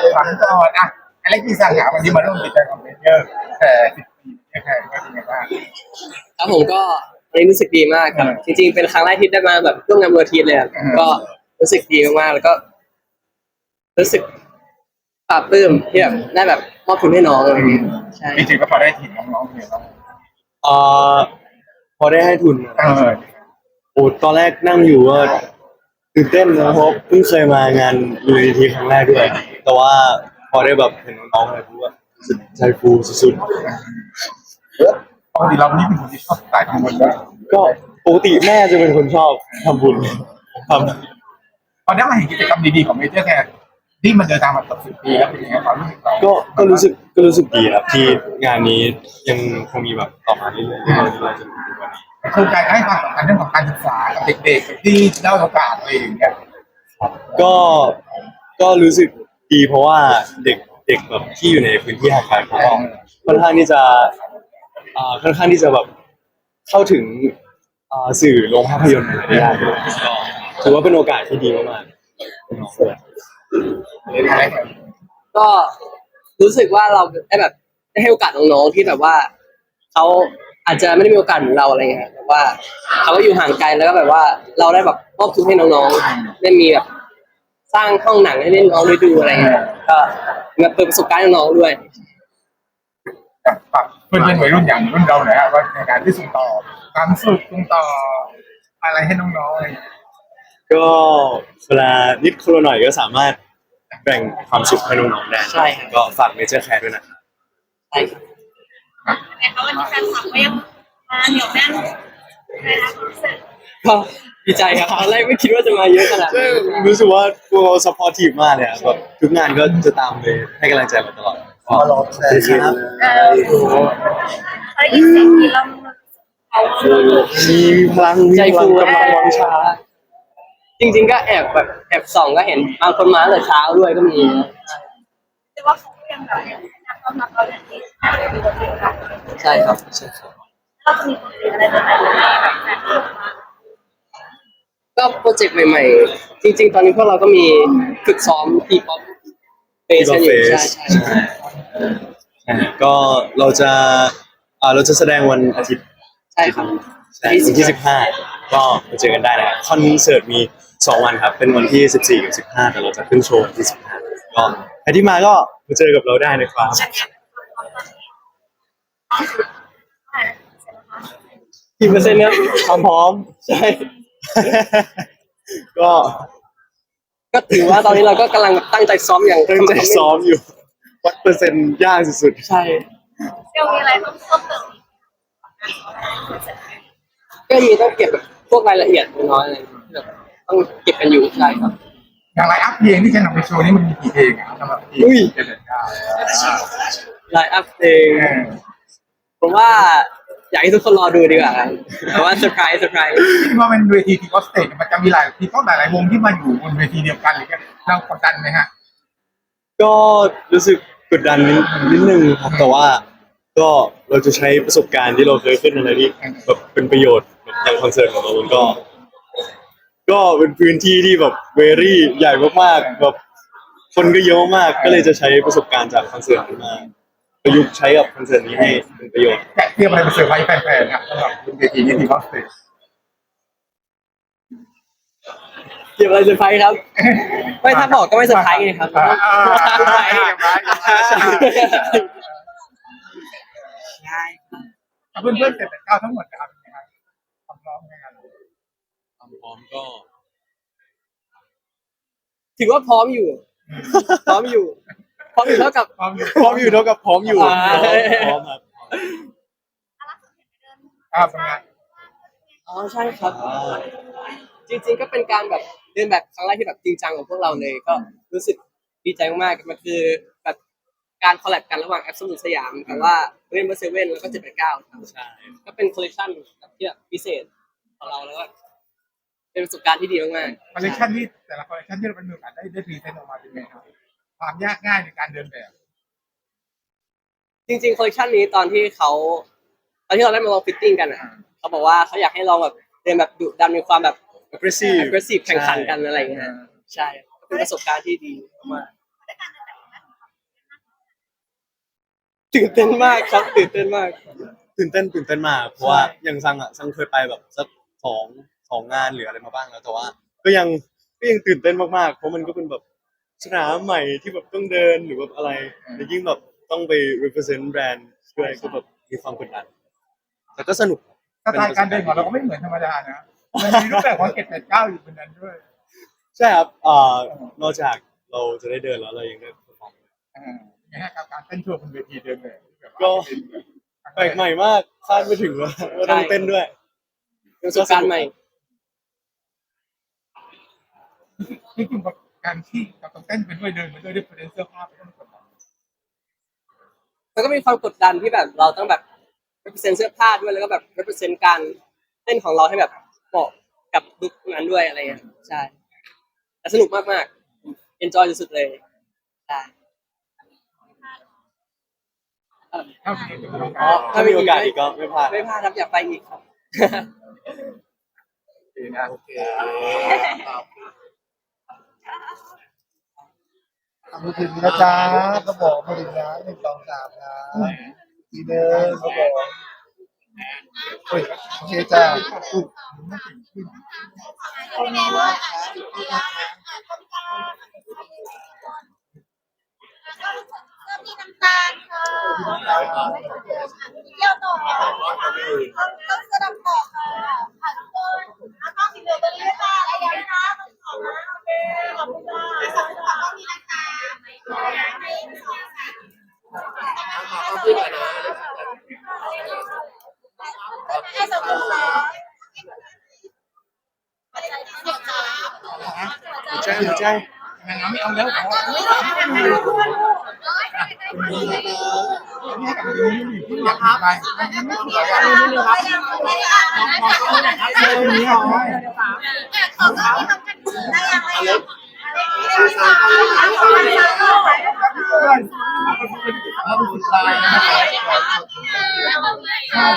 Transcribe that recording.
เลยหวังก่อนอะอะไรที่สั่งหาวันนี้มาร่วมกิจกรรมเมเจอร์แต่สิบปีแค่ก็เป็นไงบ้าง ครับผมก็วันนี้รู้สึกดีมากครับ จริงๆ เป็นครั้งแรกที่ได้มาแบบร่วมงานบนเวทีเลยอะก็รู้สึกดีมากๆแล้วก็ รู้สึกปลาบปลื้มที่แบบได้แบบมอบทุนให้น้องอะไรอย่างเงี้ยใช่จริงๆก็พอได้ถิ่นน้องๆเนี่ยเนาะเอ่อพอได้ให้ทุนเออโอ้ตอนแรกนั่งอยู่ว่า ตื่นเต้นนะเพราะเพิ่งเคยมางานมูลนิธิครั้งแรกด้วย แต่ว่าพอได้แบบเห็นน้องๆอะไรพูดว่ารู้สึกใจฟูสุดปกติเรานี่เป็นคนที่ชอบสายทำบุญด้วยๆก็ปกติแม่จะเป็นคนชอบทำบุญทำพอได้มาเห็นกิจกรรมดีๆของเมเจอร์แค่ที่มันเดินทางมาเกือบสิบปีแล้วเป็นยังไงความรู้สึกเราก็ก็รู้สึกก็รู้สึกดีครับที่งานนี้ยังคงมีแบบต่อมาเรื่อยๆเรื่อยๆเรื่อยๆจนถึงทุกวันนี้โครงการให้ความสำคัญเรื่องของการศึกษากับเด็กๆที่ได้โอกาสอะไรอย่างเงี้ยก็ก็รู้สึกดีเพราะว่าเด็กเด็กแบบที่อยู่ในพื้นที่ห่างไกลเขาก็ค่อนข้างที่จะอ่าค่อนข้างที่จะแบบเข้าถึงอ่าสื่อโรงภาพยนตร์อะไรได้ยากด้วยก็ถือว่าเป็นโอกาสที่ดีมากๆอะไรแบบก็รู้สึกว่าเราได้แบบได้ให้โอกาสน้องๆที่แบบว่าเขาอาจจะไม่ได้มีโอกาสเหมือนเราอะไรเงี้ยแต่ ว่าเขาก็อยู่ห่างไกลแล้วก็แบบว่า เราได้แบบมอบทุนให้น้องๆได้มีแบบสร้างห้องหนังให้เล่นน้องได้ดูอะไรเงี้ยก็มาเปิดประสบการณ์ให้น้องๆด้วยฝากเพื่อนๆวัยรุ่นอย่างรุ่นเราหน่อยฮะว่าในการที่ส่งต่อความสุขส่งต่ออะไรให้น้องๆอะไรอย่างเงี้ยก็เวลานิดคนละหน่อยก็สามารถแบ่งความสุขให้น้องๆได้ใช่ครับ ก็ฝากเมเจอร์แคร์ด้วยนะครับ ใช่ครับไงคะวันนี้แฟนคลับก็ยังมาเหนียวแน่น นะคะความรู้สึกก็ดีใจครับตอนแรกไม่คิดว่าจะมาเยอะขนาดนี้รู้สึกว่าพวกเราซัพพอร์ตทีมมากเลยอะแบบทุกงานก็จะตามไปให้กำลังใจเราตลอดมารอแชร์ครับเออเอ้ยเสียงที่เราเอามีพลังมีใจพลัฟูงกำลังวังชาจริง ๆ ก็แอบแบบแอบส่องก็เห็นบางคนมาตั้งแต่เช้าด้วยก็มีนะแต่ว่าเขาก็ยังแบบยังนักต้อนรับเราอย่างดีมีบทเพลงเราใช่ครับใช่ครับเราจะมีบทเพลงอะไรใหม่ๆให้แบบแฟนคลับมา ก็โปรเจกต์ใหม่ ๆ จริง ๆ ตอนนี้พวกเราก็มีฝึกซ้อมทีป๊อปเฟสที่กันเฟอยู่สใช่ใช่ใช่ก็เราจะอ่าเราจะแสดงวันอาทิตย์ใช่ครับใช่วันที่สิบห้าก็มาเจอกันได้นะครับคอนเสิร์ตมีสองวันครับ เป็นวันที่สิบสี่กับสิบห้าแต่เราจะขึ้นโชว์วันที่สิบห้าก็ใครที่มาก็มาเจอกับเราได้นะครับ กี่เปอร์เซ็นต์เนี่ยความพร้อม ใช่ ก็ก็ถือว่าตอนนี้เราก็กำลังตั้งใจซ้อมอย่างตั้งใจซ้อมอยู่ วัดเปอร์เซ็นต์ยากสุดใช่เดี๋ยวมีอะไรต้องเพิ่มเติมก็มีต้องเก็บแบบพวกรายละเอียดน้อยๆอะไรที่แบบต้องเก็บกันอยู่ใช่ครับ อย่างไรอัพเพลงที่จะนำไปโชว์นี่มันมีกี่เพลงอะสำหรับที่อุ้ยจะเดินทางไลน์อัพเพลงเออผมว่า อยากให้ทุกคนรอดูดีกว่าครับแต่ว่าเซอร์ไพรส์เซอร์ไพรส์ที่ว่าเป็นเวทีที่ออสเตจมันจะมีหลายที่ก็หลายๆวงที่มาอยู่บนเวทีเดียวกันหรือเรากดดันไหมฮะๆก็รู้สึกกดดันนิดนิดนึงครับแต่ว่า ก็เราจะใช้ประสบการณ์ที่เราเคยขึ้นอะไรที่แบบเป็นประโยชน์แบบอย่างคอนเสิร์ตของเรามันก็ ก็เป็นพื้นที่ที่แบบเวรี่ใหญ่มากๆแบบคนก็เยอะมากก็เลยจะใช้ประสบการณ์จากคอนเสิร์ตนี้มา ประยุกต์ใช้กับคอนเสิร์ตนี้ให้เป็นประโยชน์จะเตรียมอะไรไปเซอร์ไพรส์แฟนๆครับสำหรับบนเวทีนี้ที่ออสเตจเก็บอะไรเซอร์ไพรส์ครับ ไม่ถ้าบอกก็ไม่เซอร์ไพรส์ไงครับอ่าอ่าเซอร์ไพรส์ใช่เพื่อนเพื่อนๆเสร็จแต่เก้าทั้งหมดนะครับเป็นไงครับความพร้อมในงานความพร้อมก็ ถือว่าพร้อมอยู่ พร้อมอยู่ พร้อมอยู่เท่ากับพร้อมอยู่พร้อมอยู่เท่ากับพร้อมอยู่อ่าพร้อมครับอ่าเป็นไงอ๋อใช่ครับ จริง ๆ ก็เป็นการแบบเรียนแบบครั้งแรกที่แบบจริงจังของพวกเราเลย ก็รู้สึกดีใจมากๆมันคือแบบการคอลแลบกันระหว่างแอปสมุนสยามกับว่าเล่นเบอร์เซเว่นแล้วก็เจ็ดแปดเก้าใช่ก็เป็นคอลเลคชันแบบที่แบบพิเศษของเราแล้วก็เป็นประสบการณ์ที่ดีมากคอลเลคชันที่แต่ละคอลเลคชันที่เราเป็นมือกันได้ได้พรีเซนต์ออกมาเป็นไงครับ ความยากง่ายในการเดินแบบๆจริงๆคอลเลคชันนี้ตอนที่เขาตอนที่เราได้มาลองฟิตติ้งกันอะเขาบอกว่าเขาอยากให้ลองแบบเรียนแบบดุดันมีความแบบ aggressive aggressive แข่งขันกันอะไรอย่างเงี้ยใช่ก็เป็นประสบการณ์ที่ดีมากด้วยการเดินแบบใหตื่นเต้นมากครับตื่นเต้นมาก ตื่นเต้นตื่นเต้นมากเพราะว่าอย่างซังอะซังเคยไปแบบสักสองสองงานหรืออะไรมาบ้างแล้วแต่ว่า ก็ยังก็ยังตื่นเต้นมากๆเพราะมันก็เป็นแบบ สนามใหม่ที่แบบต้องเดินหรือแบบอะไรแล้วยิ่งแบบต้องไป represent แบรนด์ด้วยก็แบบมีความกดดันแต่ก็สนุกสไตล์การเดินของเราก็ไม่เหมือนธรรมดานะมันมีรูปแบบของเก็บแต่เก้าอยู่บนนั้นด้วยใช่ครับเอ่อนอกจากเราจะได้เดินแล้วเรายังได้ perform เออนะฮะกับการเต้นโชว์บนเวทีเดินเลยแบบว่าก็แปลกใหม่มากคาดไม่ถึงว่าว่าต้องเต้นด้วยประสบการณ์ใหม่นี่คือ การที่เราต้องเต้นไปด้วยเดินไปด้วยด้วยประเด็นเสื้อผ้าไปด้วยมันกดดันแล้วก็มีความกดดันที่แบบเราต้องแบบ represent เสื้อผ้าด้วยแล้วก็แบบ represent การเต้นของเราให้แบบเหมาะกับลุคนั้นด้วยอะไรเงี้ยใช่แต่สนุกมากๆ enjoy สุดๆเลยใช่ถ้ามีจะมีโอกาอ๋อสถ้ามีโอกาสอีกก็ไม่พลาดไม่พลาดครับอยากไปอีกครับ โอเคนะโอเคทำ มือถือนะจ๊ะก็บอกมาถึงนะหนึ่งสองสามนะทีเดิมก็บอกโอ้ยโอเคจ้าอุ๊ยไม่ถึงขึ้นเริ่มมีน้ำตาลค่ะเที่ยวต่อต้องเสื้อดำต่อ trai người trai hàng ngắm ông đó Hãy subscribe cho kênh Ghiền Mì Gõ Để không bỏ lỡ những video hấp dẫn